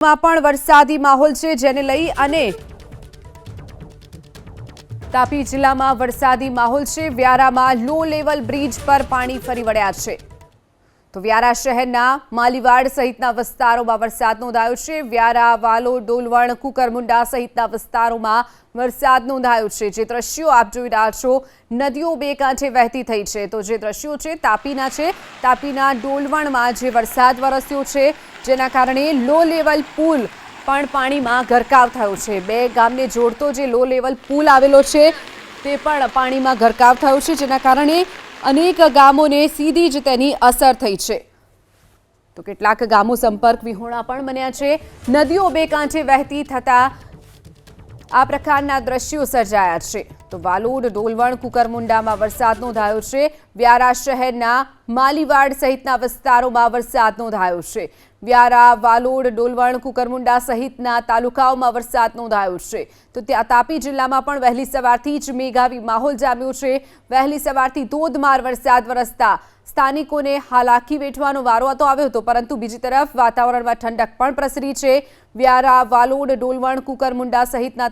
માં પણ વરસાદી માહોલ છે જેને લઈ અને તાપી જિલ્લામાં વરસાદી માહોલ છે. વ્યારામાં લો લેવલ બ્રિજ પર પાણી ફરી વળ્યા છે. તો વ્યારા શહેરના માલીવાડ સહિતના વિસ્તારોમાં વરસાદ નોંધાયો છે. વ્યારા વાલો ડોલવણ, કુકરમુંડા સહિતના વિસ્તારોમાં વરસાદ નોંધાયો છે. જે દ્રશ્યો આપ જોઈ રહ્યા છો, નદીઓ બે કાંઠે વહેતી થઈ છે. તો જે દ્રશ્યો છે, તાપીના છે. તાપીના ડોલવણમાં જે વરસાદ વરસ્યો છે, જેના કારણે લો લેવલ પુલ પણ પાણીમાં ગરકાવ થયો છે. બે ગામને જોડતો જે લો લેવલ પુલ આવેલો છે તે પણ પાણીમાં ગરકાવ થયો છે, જેના કારણે અનેક ગામોને સીધી જ તેની અસર થઈ છે. તો કેટલાક ગામો સંપર્ક વિહોણા પણ બન્યા છે. નદીઓ બે કાંઠે વહેતી થતા આ પ્રકારના દ્રશ્યો સર્જાયા છે. તો વાલોડ ડોલવણ, કુકરમુંડામાં વરસાદ નોંધાયો છે. વ્યારા શહેરના માલીવાડ સહિતના વિસ્તારોમાં વરસાદ નોંધાયો છે. વ્યારા વાલોડ ડોલવણ, કુકરમુંડા સહિતના તાલુકાઓમાં વરસાદ નોંધાયો છે. તો ત્યાં તાપી જિલ્લામાં પણ વહેલી સવારથી જ મેઘાવી માહોલ જામ્યો છે. વહેલી સવારથી ધોધમાર વરસાદ વરસતા સ્થાનિકોને હાલાકી વેઠવાનો વારો તો આવ્યો હતો, પરંતુ બીજી તરફ વાતાવરણમાં ઠંડક પણ પ્રસરી છે. વ્યારા વાલોડ ડોલવણ, કુકરમુંડા સહિતના